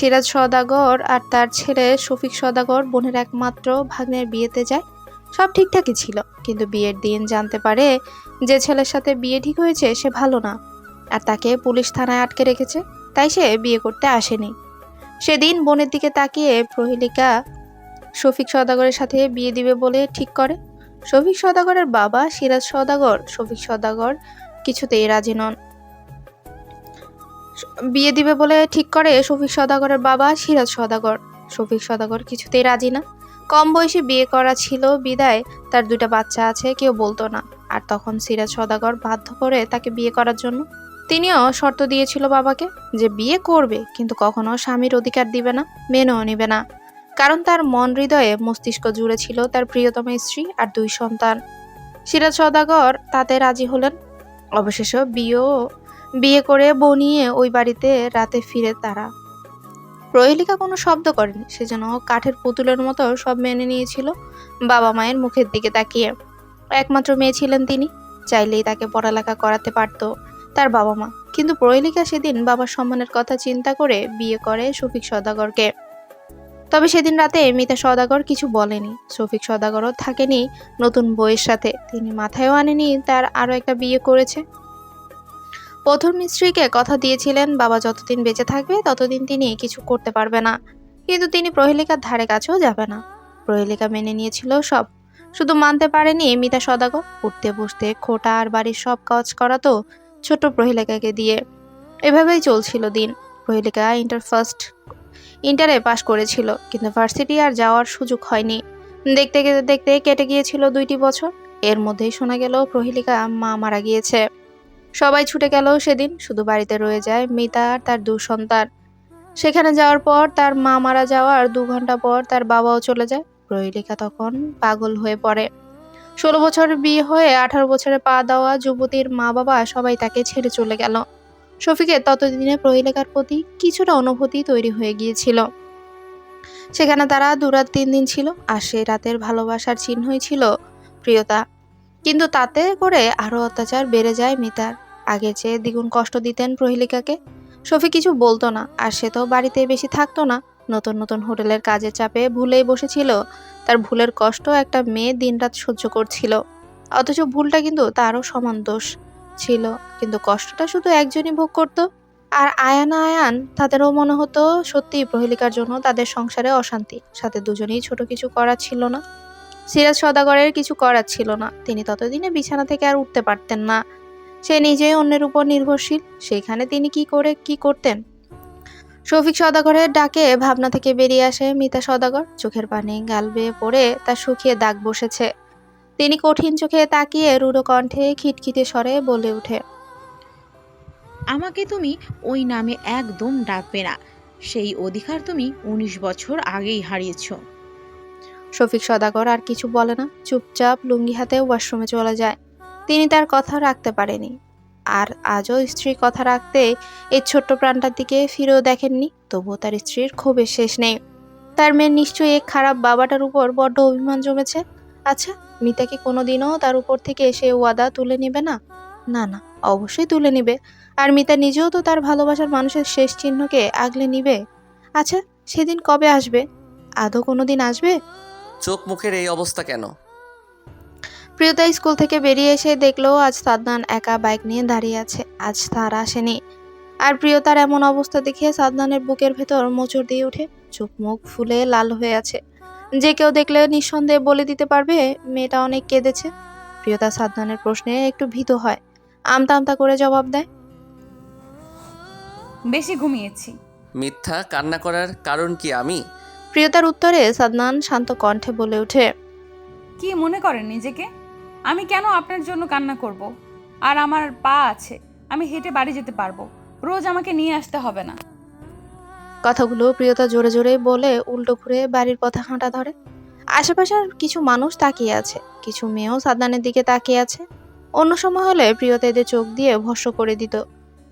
সিরাজ সদাগর আর তার ছেলে শফিক সদাগর বোনের একমাত্র ভাগ্নের বিয়েতে যায়। সব ঠিকঠাকই ছিল, কিন্তু বিয়ের দিন জানতে পারে যে ছেলের সাথে বিয়ে ঠিক হয়েছে, সে ভালো না। আর তাকে পুলিশ থানায় আটকে রেখেছে, তাই সে বিয়ে করতে আসেনি। সেদিন বোনের দিকে তাকিয়ে প্রহেলিকা শফিক সদাগরের সাথে বিয়ে দিবে বলে ঠিক করে। শফিক সদাগরের বাবা সিরাজ সদাগর শফিক সদাগর কিছুতেই রাজি নন। বিয়ে দিবে বলে ঠিক করে? শফিক সদাগরের বাবা, সিরাজ সদাগর। শফিক সদাগর কিছুতেই রাজি না। কম বয়সে বিয়ে করা ছিল বিদায়, তার দুইটা বাচ্চা আছে, কেউ বলতো না। আর তখন সিরাজ সদাগর বাধ্য করে তাকে বিয়ে করার জন্য। তিনিও শর্ত দিয়েছিল বাবাকে যে বিয়ে করবে, কিন্তু কখনো স্বামীর অধিকার দিবে না, মেনেও নিবে না। কারণ তার মন হৃদয়ে মস্তিষ্ক জুড়ে ছিল তার প্রিয়তম স্ত্রী আর দুই সন্তান। সিরাজ সদাগর তাতে রাজি হলেন। অবশেষে বিয়েও বিয়ে করে বউ নিয়ে ওই বাড়িতে রাতে ফিরে তারা। প্রহেলিকা কোনো শব্দ করেনি, সে যেন কাঠের পুতুলের মতো সব মেনে নিয়েছিল বাবা মায়ের মুখের দিকে তাকিয়ে। একমাত্র মেয়ে ছিলেন তিনি, চাইলেই তাকে পড়ালেখা করাতে পারতো তার বাবা মা। কিন্তু প্রহেলিকা সেদিন বাবার সম্মানের কথা চিন্তা করে বিয়ে করে শফিক সদাগরকে। তবে সেদিন রাতে মিতা সদাগর কিছু বলেনি। শফিক সদাগরও থাকেনি নতুন বইয়ের সাথে। তিনি মাথায়ও আনেনি তার আরও একটা বিয়ে করেছে। প্রথম মিস্ত্রিকে কথা দিয়েছিলেন, বাবা যতদিন বেঁচে থাকবে, ততদিন তিনি কিছু করতে পারবে না। কিন্তু তিনি প্রহেলিকার ধারে কাছেও যাবে না। প্রহেলিকা মেনে নিয়েছিল সব। শুধু মানতে পারেনি মিতা সদাগর। উঠতে বসতে খোটা আর বাড়ির সব কাজ করাতো ছোট প্রহেলিকাকে দিয়ে। এভাবেই চলছিল দিন। প্রহেলিকা ইন্টার ফার্স্ট ইন্টারে পাশ করেছিল, কিন্তু ভার্সিটি আর যাওয়ার সুযোগ হয়নি। দেখতে দেখতে কেটে গিয়েছিল দুইটি বছর। এর মধ্যেই শোনা গেল প্রহেলিকা মা মারা গিয়েছে। সবাই ছুটে গেল সেদিন, শুধু বাড়িতে রয়ে যায় মিতা আর তার দু সন্তান। সেখানে যাওয়ার পর তার মা মারা যাওয়ার দু ঘণ্টা পর তার বাবাও চলে যায়। প্রহেলিকা তখন পাগল হয়ে পড়ে। ষোলো বছর বিয়ে হয়ে আঠারো বছরে পা দেওয়া যুবতীর মা বাবা সবাই তাকে ছেড়ে চলে গেল। শফিকের ততদিনে প্রহেলিকার প্রতি কিছুটা অনুভূতি তৈরি হয়ে গিয়েছিল। সেখানে তারা দুরাত তিন দিন ছিল আর সে রাতের ভালোবাসার চিহ্নই ছিল প্রিয়তা। কিন্তু তাতে করে আরও অত্যাচার বেড়ে যায় মিতার। আগে চেয়ে দ্বিগুণ কষ্ট দিতেন প্রহেলিকাকে, শফি কিছু বলতো না, আর সে তো বাড়িতে বেশি থাকতো না। নতুন নতুন হোটেলের কাজের চাপে ভুলেই বসেছিল। তার ভুলের কষ্ট একটা মেয়ে দিনরাত সহ্য করছিল। অথচ ভুলটা কিন্তু তারও সমান দোষ ছিল। কিন্তু কষ্টটা শুধু একজনই ভোগ করত। আর আয়ান আয়ান, তাদেরও মনে হতো সত্যিই প্রহেলিকার জন্য তাদের সংসারে অশান্তি। সাথে দুজনেই ছোট কিছু করার ছিল না। সিরাজ সদাগরের কিছু করার ছিল না। তিনি ততদিনে বিছানা থেকে আর উঠতে পারতেন না। সে নিজেই অন্যের উপর নির্ভরশীল। সেখানে তিনি কি করে, কি করতেন? শফিক সদাগরের ডাকে ভাবনা থেকে বেরিয়ে আসে মিতা সদাগর। চোখের পানি গাল বেয়ে পড়ে তার শুকিয়ে দাগ বসেছে। তিনি কঠিন চোখে তাকিয়ে রুড়ো কণ্ঠে খিটখিটে স্বরে বলে ওঠে, আমাকে তুমি ওই নামে একদম ডাকবে না। সেই অধিকার তুমি উনিশ বছর আগেই হারিয়েছ। শফিক সদাগর আর কিছু বলে না। চুপচাপ লুঙ্গি হাতে ওয়াশরুমে চলে যায়। তিনি তার কথা রাখতে পারেনি। আর আজও স্ত্রীর কথা রাখতে এই ছোট্ট প্রাণটার দিকে ফিরেও দেখেননি। তবুও তার স্ত্রীর ক্ষোভের শেষ নেই। তার মেয়ের নিশ্চয়ই এক খারাপ বাবাটার উপর বড্ড অভিমান জমেছে। আচ্ছা মিতা কি কোনোদিনও তার উপর থেকে এসে ওয়াদা তুলে নেবে না? না না, অবশ্যই তুলে নেবে। আর মিতা নিজেও তো তার ভালোবাসার মানুষের শেষ চিহ্নকে আগলে নিবে। আচ্ছা সেদিন কবে আসবে? আদৌ কোনো দিন আসবে? চোখ মুখের এই অবস্থা কেন? প্রিয়তা স্কুল থেকে বেরিয়ে এসে দেখল আজ সাদনান একা বাইক নিয়ে দাঁড়িয়ে আছে। আজ তার আসেনি। আর প্রিয়তার এমন অবস্থা দেখে সাদনানের বুকের ভেতর মোচড় দিয়ে ওঠে। চোখ মুখ ফুলে লাল হয়ে আছে। যে কেউ দেখলে নিঃসন্দেহে বলে দিতে পারবে মেয়েটা অনেক কেঁদেছে। প্রিয়তা সাদনানের প্রশ্নে একটু ভীত হয়। আমতা আমতা করে জবাব দেয়। বেশি ঘুমিয়েছি। মিথ্যা কান্না করার কারণ কি আমি? প্রিয়তার উত্তরে সাদনান শান্ত কণ্ঠে বলে ওঠে কি মনে করেন নিজেকে? আমি কেন আপনার জন্য কান্না করব? আর আমার পা আছে আমি হেঁটে বাড়ি যেতে পারব। রোজ আমাকে নিয়ে আসতে হবে না। কথাগুলো প্রিয়তা জোরে জোরে বলে উল্টো ঘুরে বাড়ির পথে হাঁটা ধরে। আশেপাশের কিছু মানুষ তাকিয়ে আছে কিছু মেয়েও সাদনানের দিকে তাকিয়ে আছে। অন্য সময় হলে প্রিয়তা এদের চোখ দিয়ে ভস্য করে দিত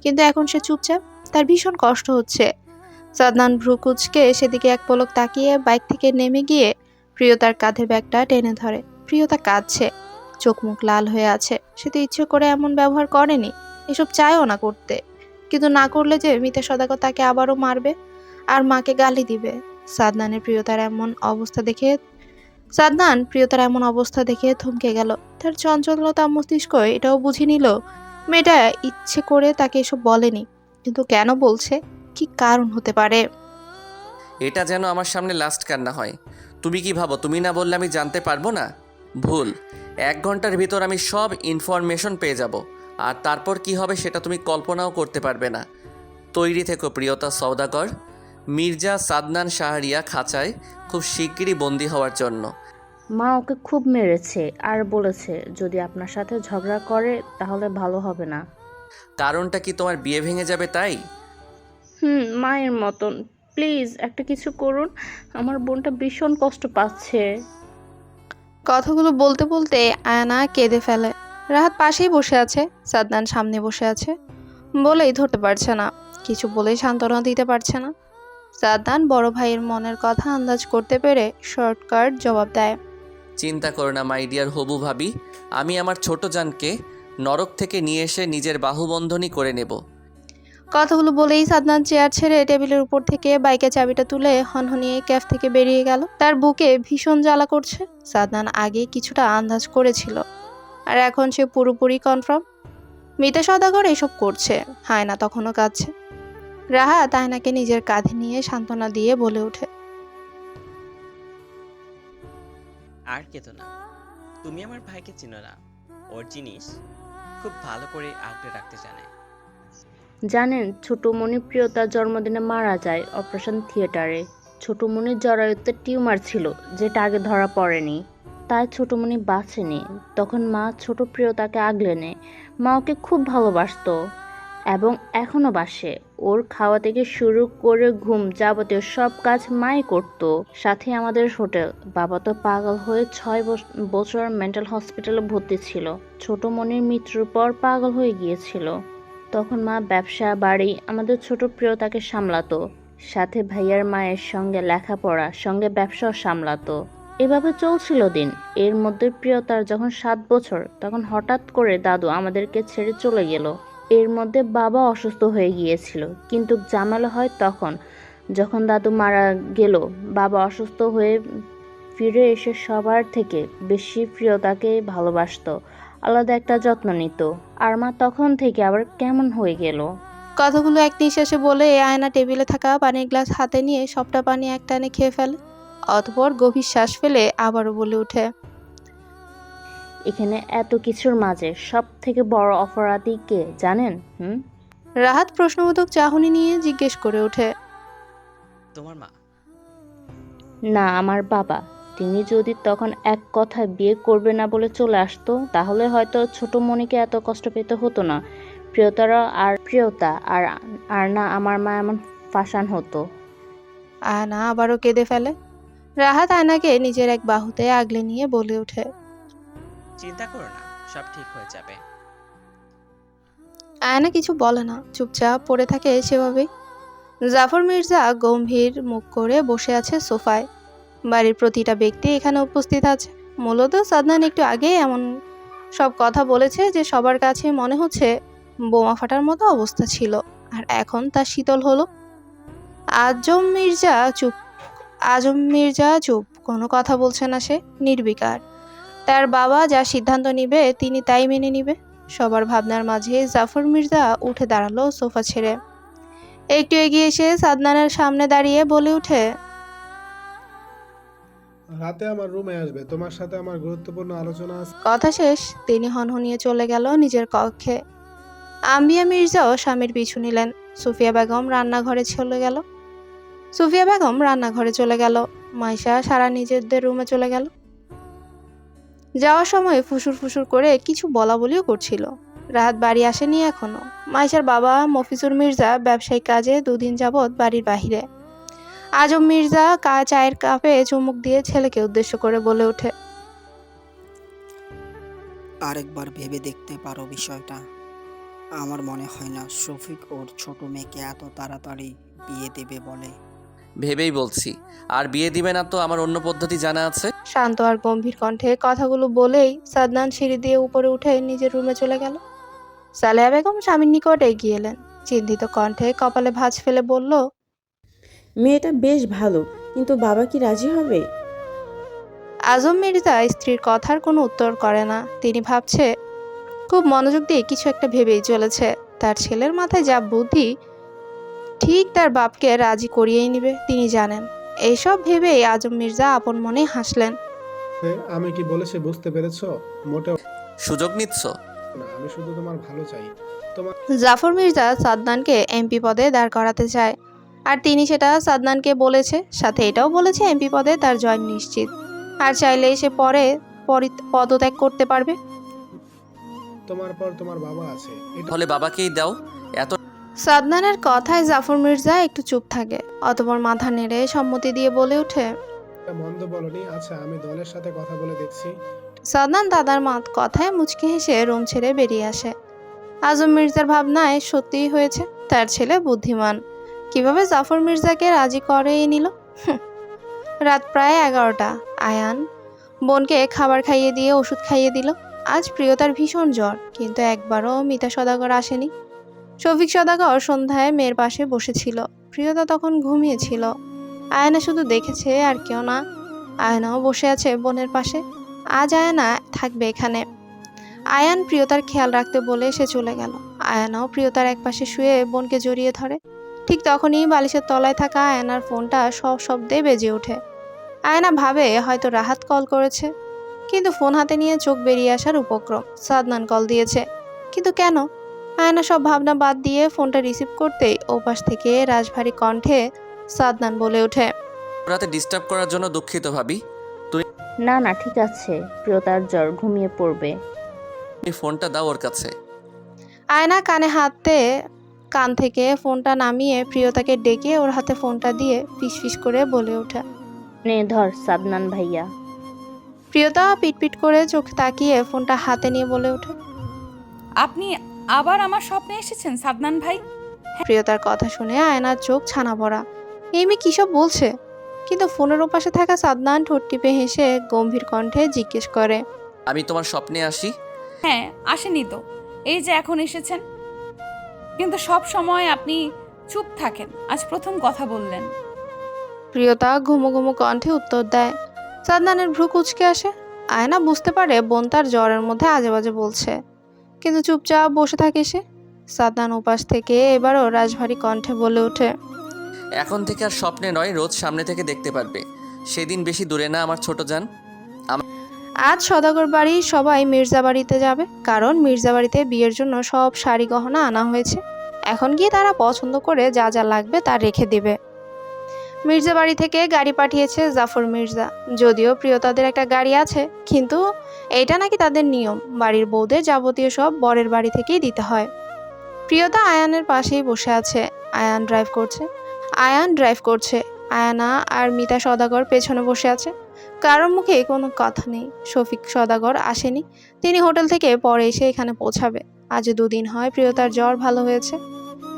কিন্তু এখন সে চুপচাপ তার ভীষণ কষ্ট হচ্ছে। সাদনান ভ্রুকুচকে সেদিকে এক পলক তাকিয়ে বাইক থেকে নেমে গিয়ে প্রিয়তার কাঁধে ব্যাগটা টেনে ধরে। প্রিয়তা কাঁদছে। চোখ মুখ লাল হয়ে আছে। সে তো ইচ্ছে করে এমন ব্যবহার করেনি। এসব চায়ও না করতে। কিন্তু না করলে যে মিতা সদাগর তাকে আবারও মারবে আর মাকে গালি দিবে। সাদনানের প্রিয়তার এমন অবস্থা দেখে সাদনান প্রিয়তার এমন অবস্থা দেখে থমকে গেল। তার চঞ্চলতা মস্তিষ্ক এটাও বুঝে নিল, মেয়েটা ইচ্ছে করে তাকে এসব বলেনি। কিন্তু কেন বলছে? কি কারণ হতে পারে? এটা যেন আমার সামনে লাস্ট কান্না হয়। তুমি কি ভাবো তুমি না বললে আমি জানতে পারব না? ভুল। এক ঘণ্টার ভিতর আমি সব ইনফরমেশন পেয়ে যাব। আর তারপর কি হবে সেটা তুমি কল্পনাও করতে পারবে না। তৈরি থেকো প্রিয়তা সওদাগর। মির্জা সাদনান শাহরিয়া খাঁচায় খুব শিগগিরই বন্দি হওয়ার জন্য। মা ওকে খুব মেরেছে আর বলেছে যদি আপনার সাথে ঝগড়া করে তাহলে ভালো হবে না। কারণটা কি তোমার বিয়ে ভেঙে যাবে তাই? হুম মায়ের মতন। প্লিজ একটা কিছু করুন। আমার বোনটা ভীষণ কষ্ট পাচ্ছে। কথাগুলো বলতে বলতে আয়না কেঁদে ফেলে। রাহাত পাশেই বসে আছে সাদনান সামনে বসে আছে। বলেই ধরতে পারছে না। কিছু বলেই সান্ত্বনা দিতে পারছে না। সাদনান বড় ভাইয়ের মনের কথা আন্দাজ করতে পেরে শর্টকাট জবাব দেয়। চিন্তা করো না মাই ডিয়ার হবু ভাবি। আমি আমার ছোট জানকে নরক থেকে নিয়ে এসে নিজের বাহুবন্ধনী করে নেব। কথাগুলো বলেই সাদনান চেয়ার ছেড়ে টেবিলের উপর থেকে বাইকের চাবিটা তুলে হনহনিয়ে ক্যাফ থেকে বেরিয়ে গেল। তার বুকে ভীষণ জ্বালা করছে। সাদনান আগে কিছুটা আন্দাজ করেছিল। আর এখন সে পুরোপুরি কনফার্ম মিতা সদাগর এসব করছে। হায়না তখনও কাঁদছে। রাহাত আয়নাকে নিজের কাঁধে নিয়ে সান্ত্বনা দিয়ে বলে ওঠে। আর কেতো না। তুমি আমার ভাইকে চিনো না। ওর জিনিস খুব ভালো করে আগলে রাখতে জানে। জানেন, ছোট মনি প্রিয়তার জন্মদিনে মারা যায় অপারেশন থিয়েটারে। ছোট মনির জরায়ুতে টিউমার ছিল, যেটা আগে ধরা পড়েনি। তাই ছোট মনি বাঁচেনি। তখন মা ছোট প্রিয়তাকে আগলে নেয়। মা ওকে খুব ভালোবাসতো এবং এখনও বাসে। ওর খাওয়া থেকে শুরু করে ঘুম যাবতীয় সব কাজ মাই করত। সাথে আমাদের হোটেল। বাবা তো পাগল হয়ে ছয় বছ- বছর মেন্টাল হসপিটালে ভর্তি ছিল। ছোট মনির মৃত্যুর পর পাগল হয়ে গিয়েছিল। তখন মা ব্যবসা, বাড়ি, আমাদের ছোট প্রিয়তাকে সামলাতো। সাথে ভাইয়ার মায়ের সঙ্গে লেখাপড়া, সঙ্গে ব্যবসাও সামলাতো। এভাবে চলছিল দিন। এর মধ্যে প্রিয়তার যখন সাত বছর, তখন হঠাৎ করে দাদু আমাদেরকে ছেড়ে চলে গেল। এর মধ্যে বাবা অসুস্থ হয়ে গিয়েছিল। কিন্তু জামালা হয় তখন, যখন দাদু মারা গেল, বাবা অসুস্থ হয়ে ফিরে এসে সবার থেকে বেশি প্রিয়তাকে ভালোবাসতো। আলাদা একটা যত্ন নিত। আর মা তখন থেকে আবার কেমন হয়ে গেল। কথাগুলো এক নিঃশ্বাসে বলে আয়না টেবিলে থাকা পানির গ্লাস হাতে নিয়ে সবটা পানি একটানে খেয়ে ফেলে। অতপর গভীর শ্বাস ফেলে আবারও বলে ওঠে এখানে এত কিছুর মাঝে সব থেকে বড় অপরাধী কে জানেন? হুম? রাহাত প্রশ্নবোধক চাহনি নিয়ে জিজ্ঞেস করে ওঠে তোমার মা? না আমার বাবা। তিনি যদি তখন এক কথায় বিয়ে করবে না বলে চলে আসতো তাহলে হয়তো ছোট মনিকে এত কষ্ট পেতে হতো না। প্রিয়তারা আর প্রিয়তা আর আর না আমার মা এমন ফাঁসান হতো। আয়না আবারও কেঁদে ফেলে। রাহাত আয়নাকে নিজের এক বাহুতে আগলে নিয়ে বলে ওঠে চিন্তা করো না সব ঠিক হয়ে যাবে। আয়না কিছু বলে না চুপচাপ পড়ে থাকে সেভাবেই। জাফর মির্জা গম্ভীর মুখ করে বসে আছে সোফায়। বাড়ির প্রতিটা ব্যক্তি এখানে উপস্থিত আছে। মূলত সাদনান একটু আগে এমন সব কথা বলেছে যে সবার কাছে মনে হচ্ছে বোমা ফাটার মতো অবস্থা ছিল। আর এখন তা শীতল হলো। আজম মির্জা চুপ, আজম মির্জা চুপ, কোনো কথা বলছে না সে, নির্বিকার। তার বাবা যা সিদ্ধান্ত নিবে, তিনি তাই মেনে নিবে। সবার ভাবনার মাঝে জাফর মির্জা উঠে দাঁড়াল সোফা ছেড়ে। একটু এগিয়ে এসে সাদনানের সামনে দাঁড়িয়ে বলে উঠে রাতে আমার রুমে আসবে। তোমার সাথে আমার গুরুত্বপূর্ণ আলোচনা আছে। কথা শেষ, তিনি হনহনিয়ে চলে গেল নিজের কক্ষে। আম্বিয়া মির্জাও স্বামীর পিছু নিলেন। সুফিয়া বেগম রান্নাঘরে চলে গেল। সুফিয়া বেগম রান্নাঘরে চলে গেল। মাইশা সারা নিজেদের রুমে চলে গেল। যাওয়ার সময় ফুসুর ফুসুর করে কিছু বলা বলিও করছিল। রাত বাড়ি আসেনি এখনও। মাইশার বাবা মফিজুর মির্জা ব্যবসায়িক কাজে দুদিন যাবৎ বাড়ির বাহিরে। আজম মির্জা কা চায়ের কাপে চুমুক দিয়ে ছেলেকে উদ্দেশ্য করে বলে ওঠে। আরেকবার ভেবে দেখতে পারো বিষয়টা। আমার মনে হয় না শফিক ওর ছোট মেয়েকে এত তাড়াতাড়ি বিয়ে দেবে বলে। ভেবেই বলছি। আর বিয়ে দিবে না তো আমার অন্য পদ্ধতি জানা আছে? শান্ত আর গম্ভীর কণ্ঠে কথাগুলো বলেই সাদনান সিঁড়ি দিয়ে উপরে উঠে নিজের রুমে চলে গেল। সালেহা বেগম স্বামীর নিকট এগিয়ে এলেন। চিন্তিত কণ্ঠে কপালে ভাঁজ ফেলে বলল মেয়েটা বেশ ভালো কিন্তু বাবা কি রাজি হবে? আজম মির্জা স্ত্রীর কথার কোনো উত্তর করে না। তিনি ভাবছে খুব মনোযোগ দিয়ে কিছু একটা ভেবেই চলেছে। তার ছেলের মাথায় যা বুদ্ধি ঠিক তার বাপকে রাজি করিয়েই নিবে তিনি জানেন। এইসব ভেবেই আজম মির্জা আপন মনে হাসলেন। আমি কি বলেছি বুঝতে পেরেছ? মোটেও সুযোগ নিচ্ছ? না আমি শুধু তোমার ভালো চাই। জাফর মির্জা সাদনানকে এমপি পদে দাঁড় করাতে চায়। আর তিনি সেটা সাদনানকে বলেছে সাথে এটাও বলেছে এমপি পদে তার জয় নিশ্চিত। আর চাইলে সে পরে পরি- পদত্যাগ করতে পারবে। তোমার পর তোমার বাবা আছে। তাহলে বাবাকেই দাও এত সাদনানের কথায় জাফর মির্জা একটু চুপ থাকে। অতপর মাথা নেড়ে সম্মতি দিয়ে বলে ওঠে মন্দ বলনি? আচ্ছা আমি দলের সাথে কথা বলে দেখছি। সাদনান দাদার মাত কথায় মুচকি হেসে রুম ছেড়ে বেরিয়ে আসে। আজম মির্জার ভাবনায় সত্যিই হয়েছে তার ছেলে বুদ্ধিমান। কীভাবে জাফর মির্জাকে রাজি করে নিল? রাত প্রায় এগারোটা। আয়ান বোনকে খাবার খাইয়ে দিয়ে ওষুধ খাইয়ে দিল। আজ প্রিয়তার ভীষণ জ্বর, কিন্তু একবারও মিতা সদাগর আসেনি। শফিক সদাগর সন্ধ্যায় মেয়ের পাশে বসেছিল। প্রিয়তা তখন ঘুমিয়েছিল। আয়না শুধু দেখেছে আর কেউ না। আয়নাও বসে আছে বোনের পাশে। আজ আয়না থাকবে এখানে। আয়ান প্রিয়তার খেয়াল রাখতে বলে সে চলে গেল। আয়নাও প্রিয়তার একপাশে শুয়ে বোনকে জড়িয়ে ধরে। ঠিক তখনই বালিশের তলায় থাকা আয়নার ফোনটা সব শব্দে বেজে ওঠে। আয়না ভাবে হয়তো রাহাত কল করেছে কিন্তু ফোন হাতে নিয়ে চোখ বেরিয়ে আসার উপক্রম। সাদনান কল দিয়েছে কিন্তু কেন? আয়না সব ভাবনা বাদ দিয়ে ফোনটা রিসিভ করতেই ওপাশ থেকে রাজভারী কণ্ঠে সাদনান বলে ওঠে রাতে ডিস্টার্ব করার জন্য দুঃখিত ভাবি। তুই না না ঠিক আছে। প্রিয়তার জ্বর ঘুমিয়ে পড়বে। তুমি ফোনটা দাও ওর কাছে। আয়না কানে হাতে কান থেকে ফোনটা নামিয়ে প্রিয়তাকে ডেকে ওর হাতে ফোনটা দিয়ে ফিস ফিস করে বলে ওঠে। নে ধর সাদনান ভাইয়া। প্রিয়তা পিটপিট করে চোখ তাকিয়ে ফোনটা হাতে নিয়ে বলে ওঠে। আপনি আবার আমার স্বপ্নে এসেছেন সাদনান ভাই? প্রিয়তার কথা শুনে আয়নার চোখ ছানা পড়া এই মেয়ে কী সব বলছে? কিন্তু ফোনের ওপাশে থাকা সাদনান ঠোঁট টিপে হেসে গম্ভীর কণ্ঠে জিজ্ঞেস করে। আমি তোমার স্বপ্নে আসি? হ্যাঁ আসেনি তো। এই যে এখন এসেছেন কিন্তু সব সময় আপনি চুপ থাকেন। আজ প্রথম কথা বললেন। প্রিয়তা ঘুমো ঘুমো কণ্ঠে উত্তর দেয় সাদনানের ভ্রু কুচকে আসে। আয়না বুঝতে পারে বোন তার জ্বরের মধ্যে আজে বাজে বলছে। কিন্তু চুপচাপ বসে থাকে সে। সাদনান উপাস থেকে এবারও রাজভারী কণ্ঠে বলে ওঠে এখন থেকে আর স্বপ্নে নয় রোজ সামনে থেকে দেখতে পারবে। সেদিন বেশি দূরে না আমার ছোট যান আজ সদাগর বাড়ির সবাই মির্জা বাড়িতে যাবে, কারণ মির্জা বাড়িতে বিয়ের জন্য সব শাড়ি গহনা আনা হয়েছে। এখন গিয়ে তারা পছন্দ করে যা যা লাগবে তা রেখে দেবে। মির্জা বাড়ি থেকে গাড়ি পাঠিয়েছে জাফর মির্জা। যদিও প্রিয়তাদের একটা গাড়ি আছে, কিন্তু এইটা নাকি তাদের নিয়ম। বাড়ির বউদের যাবতীয় সব বরের বাড়ি থেকেই দিতে হয়। প্রিয়তা আয়ানের পাশেই বসে আছে। আয়ান ড্রাইভ করছে। আয়ান ড্রাইভ করছে। আয়ানা আর মিতা সদাগর পেছনে বসে আছে। কারোর মুখে কোনো কথা নেই। শফিক সদাগর আসেনি। তিনি হোটেল থেকে পরে এসে এখানে পৌঁছাবে। আজ দুদিন হয়, প্রিয়তার জ্বর ভালো হয়েছে।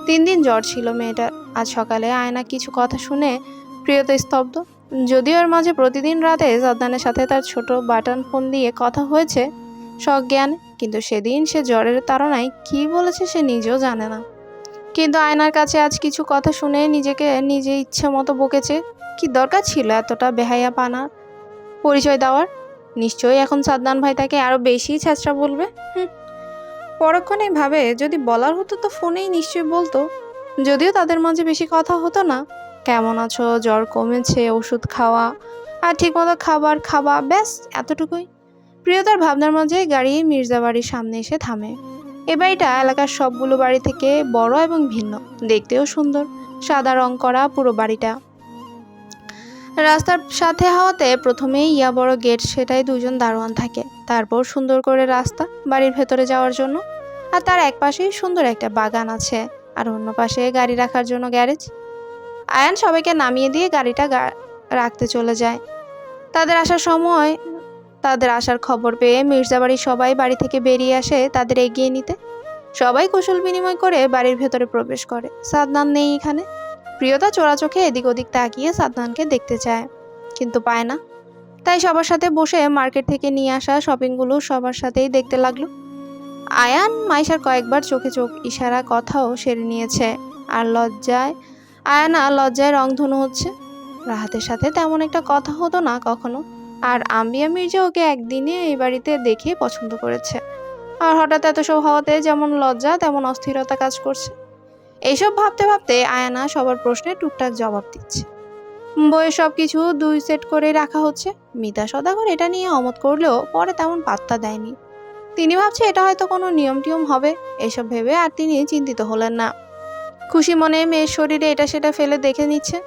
তিন দিন জ্বর ছিল মেয়েটার। আজ সকালে আয়না কিছু কথা শুনে প্রিয়তা স্তব্ধ। যদিও এর মাঝে প্রতিদিন রাতে সাদ্দানের সাথে তার ছোট বাটন ফোন দিয়ে কথা হয়েছে সজ্ঞান কিন্তু সেদিন সে জ্বরের তাড়নায় কী বলেছে সে নিজেও জানে না। কিন্তু আয়নার কাছে আজ কিছু কথা শুনে নিজেকে নিজে ইচ্ছে মতো বকেছে। কি দরকার ছিল এতটা বেহাইয়া পানা পরিচয় দেওয়ার? নিশ্চয়ই এখন সাদ্দান ভাই তাকে আরও বেশি ছ্যাঁচড়া বলবে। হুম। পরক্ষণে ভাবে, যদি বলার হতো তো ফোনেই নিশ্চয়ই বলতো। যদিও তাদের মাঝে বেশি কথা হতো না। কেমন আছো? জ্বর কমেছে, ওষুধ খাওয়া। আর ঠিকমতো খাবার খাওয়া ব্যাস, এতটুকুই। প্রিয়তার ভাবনার মাঝে গাড়ি মির্জা বাড়ির সামনে এসে থামে। এ বাড়িটা এলাকার সবগুলো বাড়ি থেকে বড় এবং ভিন্ন। দেখতেও সুন্দর। সাদা রং করা পুরো বাড়িটা। রাস্তার সাথে হওয়াতে প্রথমেই ইয়া বড় গেট সেটাই দুজন দারোয়ান থাকে। তারপর সুন্দর করে রাস্তা, বাড়ির ভেতরে যাওয়ার জন্য। আর তার এক পাশেই সুন্দর একটা বাগান আছে, আর অন্য পাশে গাড়ি রাখার জন্য গ্যারেজ। আয়ান সবাইকে নামিয়ে দিয়ে গাড়িটা রাখতে চলে যায়। তাদের আসার সময়, তাদের আসার খবর পেয়ে মির্জা বাড়ির সবাই বাড়ি থেকে বেরিয়ে আসে তাদের এগিয়ে নিতে। সবাই কুশল বিনিময় করে বাড়ির ভেতরে প্রবেশ করে। সাদনান নেই এখানে। প্রিয়তা চোরা চোখে এদিক ওদিক তাকিয়ে সাদনানকে দেখতে চায়, কিন্তু পায় না। তাই সবার সাথে বসে মার্কেট থেকে নিয়ে আসা শপিংগুলো সবার সাথেই দেখতে লাগল। আয়ান মাইশার কয়েকবার চোখে চোখ ইশারা কথাও সেরে নিয়েছে, আর লজ্জায়, আয়ানা লজ্জায় রংধনু হচ্ছে। রাহাতের সাথে তেমন একটা কথা হতো না কখনো, আর আম্বিয়া মির্জা ওকে একদিনে এই বাড়িতে দেখে পছন্দ করেছে। আর হঠাৎ এত সব হওয়াতে যেমন লজ্জা, তেমন অস্থিরতা কাজ করছে। এইসব ভাবতে ভাবতে আয়ানা সবার প্রশ্নে টুকটাক জবাব দিচ্ছে। বইয়ে সব কিছু দুই সেট করে রাখা হচ্ছে। মিতা সদাগর এটা নিয়ে অমত করলেও পরে তেমন পাত্তা দেয়নি। তিনি ভাবছে এটা হয়তো কোনো নিয়ম টিয়ম হবে। এসব ভেবে আর তিনি চিন্তিত হলেন না। খুশি মনে মেয়ের শরীরে এটা সেটা ফেলে দেখে নিচ্ছে।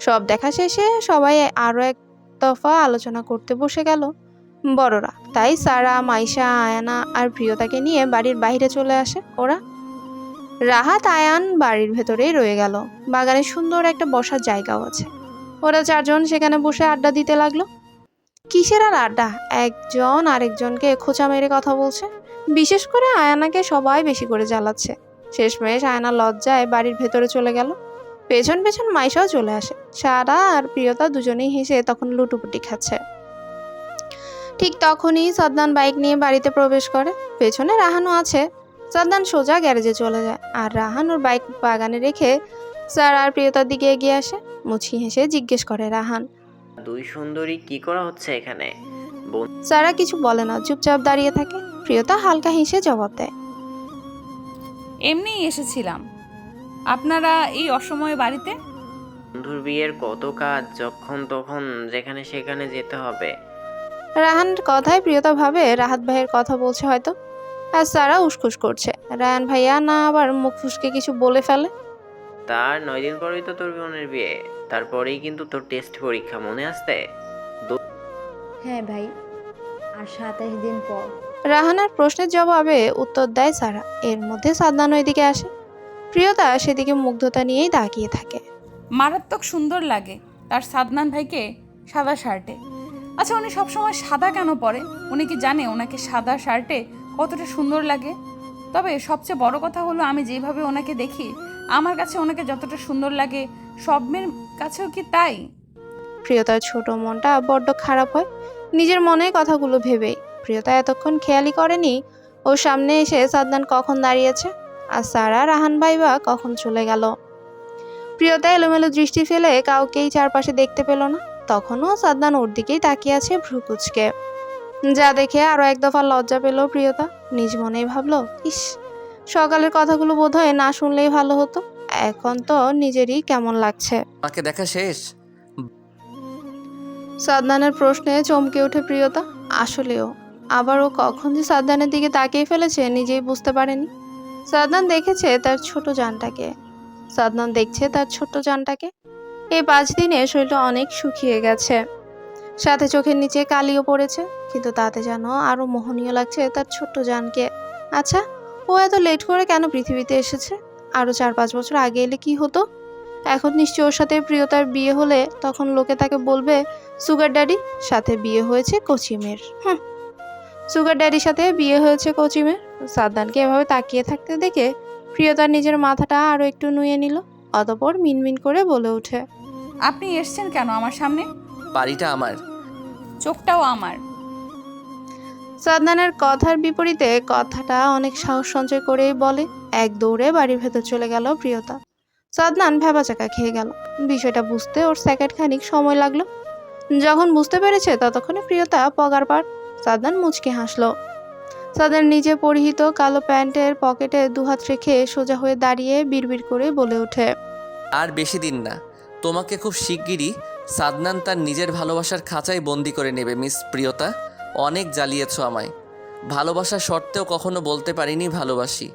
সব দেখা শেষে সবাই আরও এক দফা আলোচনা করতে বসে গেল। বড়রা, তাই সারা, মাইশা, আয়ানা আর প্রিয়তাকে নিয়ে বাড়ির বাইরে চলে আসে ওরা। রাহাত আয়ান বাড়ির ভেতরেই রয়ে গেল। বাগানে সুন্দর একটা বসার জায়গাও আছে। ওরা চারজন সেখানে বসে আড্ডা দিতে লাগল। কিসের আর আড্ডা? একজন আরেকজনকে খোঁচা মেরে কথা বলছে। বিশেষ করে আয়ানাকে সবাই বেশি করে জ্বালাচ্ছে। শেষমেশ আয়না লজ্জায় বাড়ির ভেতরে চলে গেল। পেছন পেছন মাইশাও চলে আসে। সারা আর প্রিয়তা দুজনেই হেসে তখন লুটুপুটি খাচ্ছে। ঠিক তখনই সাদ্দান বাইক নিয়ে বাড়িতে প্রবেশ করে। পেছনে রাহানও আছে। সাদ্দান সোজা গ্যারেজে চলে যায় আর রাহান ওর বাইক বাগানে রেখে স্যার আর প্রিয়তার দিকে এগিয়ে আসে। মুচকি হেসে জিজ্ঞেস করে রাহান। দুই সুন্দরী কি করা হচ্ছে এখানে? সারা কিছু বলে না চুপচাপ দাঁড়িয়ে থাকে। প্রিয়তা হালকা হেসে জবাব দেয়। এমনিই এসেছিলাম। আপনারা এই অসময়ে বাড়িতে? বন্ধুর বিয়ের কত কাজ যখন তখন যেখানে সেখানে যেতে হবে। রাহানের কথায় প্রিয়তা ভাবে রাহাত ভাইয়ের কথা বলছে হয়তো। আর সারা উসখুস করছে। রায়ান ভাইয়া না আবার মুখ ফুসকে কিছু বলে ফেলে? তার নয় দিন পরেই তো তোর বোনের বিয়ে। তারপরেই কিন্তু তোর টেস্ট পরীক্ষা মনে আসতে হ্যাঁ ভাই আর সাতাশ দিন পর। রাহানার প্রশ্নের জবাবে উত্তর দেয় সারা। এর মধ্যে সাদনান ওইদিকে আসে। প্রিয়তা সেদিকে মুগ্ধতা নিয়েই তাকিয়ে থাকে। মারাত্মক সুন্দর লাগে তার সাদনান ভাইকে সাদা শার্টে। আচ্ছা উনি সবসময় সাদা কেন পরে? উনি কি জানে ওনাকে সাদা শার্টে কতটা সুন্দর লাগে। তবে সবচেয়ে বড় কথা হলো আমি যেভাবে ওনাকে দেখি, আমার কাছে ওনাকে যতটা সুন্দর লাগে সব মেয়ের কাছেও কি তাই? প্রিয়তার ছোট মনটা বড্ড খারাপ হয়। নিজের মনে কথাগুলো ভেবেই। প্রিয়তা এতক্ষণ খেয়ালই করেনি ওর সামনে এসে সাদনান কখন দাঁড়িয়েছে? আর সারা রাহান ভাই বা কখন চলে গেল? প্রিয়তা এলোমেলো দৃষ্টি ফেলে কাউকেই চারপাশে দেখতে পেল না। তখনও সাদনান ওর দিকেই তাকিয়ে আছে ভ্রুকুচকে। যা দেখে আরও এক দফা লজ্জা পেল প্রিয়তা। নিজ মনেই ভাবলো ইস সকালের কথাগুলো বোধহয় না শুনলেই ভালো হতো। এখন তো নিজেরই কেমন লাগছে। আমাকে দেখা শেষ? সাদনানের প্রশ্নে চমকে ওঠে প্রিয়তা। আসলেও আবার ও কখন যে সাদনানের দিকে তাকিয়ে ফেলেছে নিজেই বুঝতে পারেনি। সাদনান দেখেছে তার ছোট জানটাকে। সাদনান দেখছে তার ছোট্ট জানটাকে। এই পাঁচ দিনে শরীরটা অনেক শুকিয়ে গেছে। সাথে চোখের নিচে কালিও পড়েছে কিন্তু তাতে যেন আরও মোহনীয় লাগছে তার ছোট্ট জানকে। আচ্ছা ও এত লেট করে কেন পৃথিবীতে এসেছে? আরও চার পাঁচ বছর আগে এলে কি হতো? এখন নিশ্চয় ওর সাথে প্রিয়তার বিয়ে হলে তখন লোকে তাকে বলবে সুগার ড্যাডি সাথে বিয়ে হয়েছে কোচিমের হুম। সুগার ড্যাডির সাথে বিয়ে হয়েছে কোচিমের সাদ্দানকে এভাবে তাকিয়ে থাকতে দেখে প্রিয়তার নিজের মাথাটা আরও একটু নুয়ে নিল অতপর মিনমিন করে বলে ওঠে। আপনি এসছেন কেন আমার সামনে? বাড়িটা আমার। চোখটাও আমার। সাদনানের কথার বিপরীতে কথাটা অনেক সাহস সঞ্চয় করেই বলে এক দৌড়ে বাড়ির ভেতর চলে গেল প্রিয়তা। সাদনান ভেবাচাকা খেয়ে গেল। বিষয়টা বুঝতে ওর সেকেন্ড খানিক সময় লাগল। যখন বুঝতে পেরেছে ততক্ষণে প্রিয়তা পগার পার সাদনান মুচকে হাসলো। সাদনান নিজে পরিহিত কালো প্যান্টের পকেটে দুহাত রেখে সোজা হয়ে দাঁড়িয়ে বিড়বিড় করে বলে ওঠে। আর বেশি দিন না। তোমাকে খুব শিগগিরই সাদনান তার নিজের ভালোবাসার খাঁচায় বন্দি করে নেবে মিস প্রিয়তা। অনেক জ্বালিয়েছ আমায়। ভালোবাসা সত্ত্বেও কখনো বলতে পারিনি ভালোবাসি।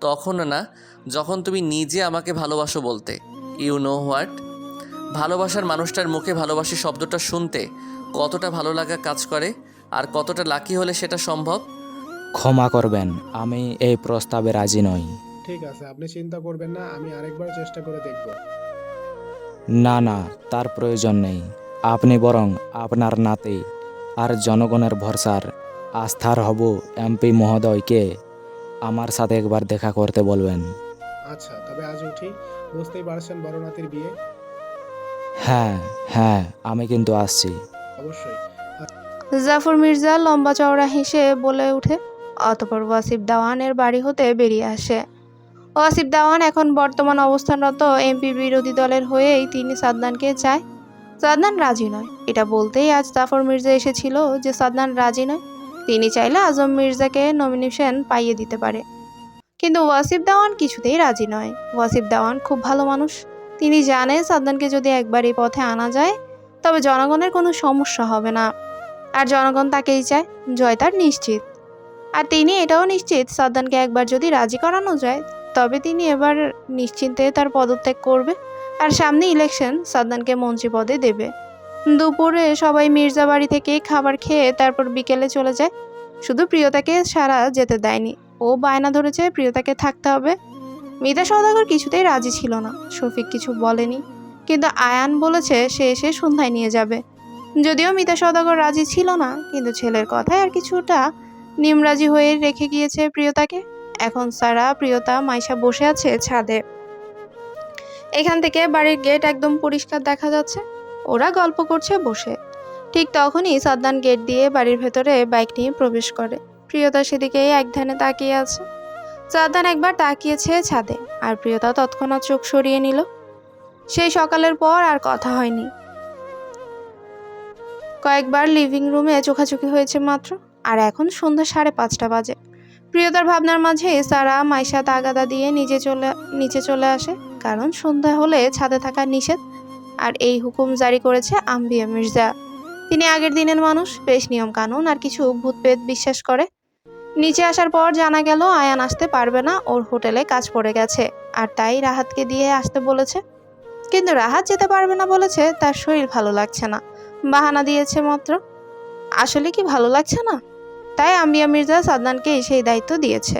তখনও না যখন তুমি নিজে আমাকে ভালোবাসো বলতে। ইউ নো হোয়াট ভালোবাসার মানুষটার মুখে ভালোবাসি শব্দটা শুনতে কতটা ভালো লাগা কাজ করে আর কতটা লাকি হলে সেটা সম্ভব? ক্ষমা করবেন আমি এই প্রস্তাবে রাজি নই। ঠিক আছে আপনি চিন্তা করবেন না আমি আরেকবার চেষ্টা করে দেখব। না না তার প্রয়োজন নেই। আপনি বরং আপনার নাতে আর জনগণের ভরসার আস্থার হব এমপি মহোদয়কে আমার সাথে একবার দেখা করতে বলবেন। আচ্ছা তবে আজ উঠি। বুঝতেই পারছেন বড় নাতির বিয়ে? হ্যাঁ হ্যাঁ আমি কিন্তু আসছি। অবশ্যই। জাফর মির্জা লম্বা চওড়া হেসে বলে ওঠে অতপর ওয়াসিফ দাওয়ানের বাড়ি হতে বেরিয়ে আসে। ওয়াসিফ দাওয়ান এখন বর্তমান অবস্থানরত এমপি বিরোধী দলের হয়েই তিনি সাদনানকে চায়। সাদনান রাজি নয়। এটা বলতেই আজ জাফর মির্জা এসেছিল যে সাদনান রাজি নয়। তিনি চাইলে আজম মির্জাকে নমিনেশন পাইয়ে দিতে পারে। কিন্তু ওয়াসিফ দাওয়ান কিছুতেই রাজি নয়। ওয়াসিফ দাওয়ান খুব ভালো মানুষ। তিনি জানে সাদনানকে যদি একবার এই পথে আনা যায়, তবে জনগণের কোনো সমস্যা হবে না। আর জনগণ তাকেই চায়। জয় তার নিশ্চিত। আর তিনি এটাও নিশ্চিত, সাদ্দানকে একবার যদি রাজি করানো যায় তবে তিনি এবার নিশ্চিন্তে তার পদত্যাগ করবে আর সামনে ইলেকশন সাদ্দানকে মন্ত্রী পদে দেবে। দুপুরে সবাই মির্জা বাড়ি থেকে খাবার খেয়ে তারপর বিকেলে চলে যায়। শুধু প্রিয়তাকে সারা যেতে দেয়নি। ও বায়না ধরেছে প্রিয়তাকে থাকতে হবে। মিতা সওদাগর কিছুতেই রাজি ছিল না। শফিক কিছু বলেনি। কিন্তু আয়ান বলেছে সে এসে সন্ধ্যায় নিয়ে যাবে। যদিও মিতা সওদাগর রাজি ছিল না, কিন্তু ছেলের কথায় আর কিছুটা নিমরাজি হয়ে রেখে গিয়েছে প্রিয়তাকে। এখন সারা, প্রিয়তা, মাইশা বসে আছে ছাদে। এখান থেকে বাড়ির গেট একদম পরিষ্কার দেখা যাচ্ছে। ওরা গল্প করছে বসে। ঠিক তখনই সাদ্দান গেট দিয়ে বাড়ির ভেতরে বাইক নিয়ে প্রবেশ করে। প্রিয়তা সেদিকে এক ধ্যানে তাকিয়ে আছে। সাদ্দান একবার তাকিয়েছে ছাদে আর প্রিয়তা তৎক্ষণাৎ চোখ সরিয়ে নিল। সেই সকালের পর আর কথা হয়নি। কয়েকবার লিভিং রুমে চোখাচোখি হয়েছে মাত্র, আর এখন সন্ধ্যা সাড়ে পাঁচটা বাজে। প্রিয়তার ভাবনার মাঝে সারা মাইশা তাগাদা দিয়ে নিচে চলে নিচে চলে আসে, কারণ সন্ধ্যা হলে ছাদে থাকা নিষেধ, আর এই হুকুম জারি করেছে আম্বিয়া মির্জা। তিনি আগের দিনের মানুষ, বেশ নিয়ম কানুন আর কিছু ভূতপেত বিশ্বাস করে। নিচে আসার পর জানা গেল, আয়ান আসতে পারবে না, ওর হোটেলে কাজ পড়ে গেছে, আর তাই রাহাতকে দিয়ে আসতে বলেছে। কিন্তু রাহাত যেতে পারবে না বলেছে, তার শরীর ভালো লাগছে না। বাহানা দিয়েছে মাত্র, আসলে কি ভালো লাগছে না? তাই আম্বিয়া মির্জা সাদনানকে সেই দায়িত্ব দিয়েছে।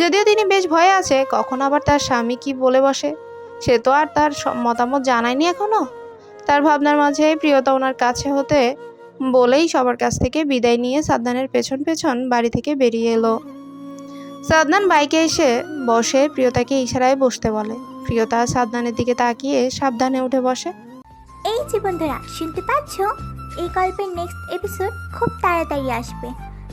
যদিও তিনি বেশ ভয়ে আছে, কখন আবার তার স্বামী কি বলে বসে? সে তো আর তার মতামত জানায়নি এখনও। তার ভাবনার মাঝে প্রিয়তা ওনার কাছে হতে বলেই সবার কাছ থেকে বিদায় নিয়ে সাদনানের পেছন পেছন বাড়ি থেকে বেরিয়ে এলো। সাদনান বাইকে এসে বসে প্রিয়তাকে ইশারায় বসতে বলে। প্রিয়তা সাদনানের দিকে তাকিয়ে সাবধানে উঠে বসে। এই যে বন্ধুরা, শুনতে পাচ্ছ? এই গল্পের নেক্সট এপিসোড খুব তাড়াতাড়ি আসবে।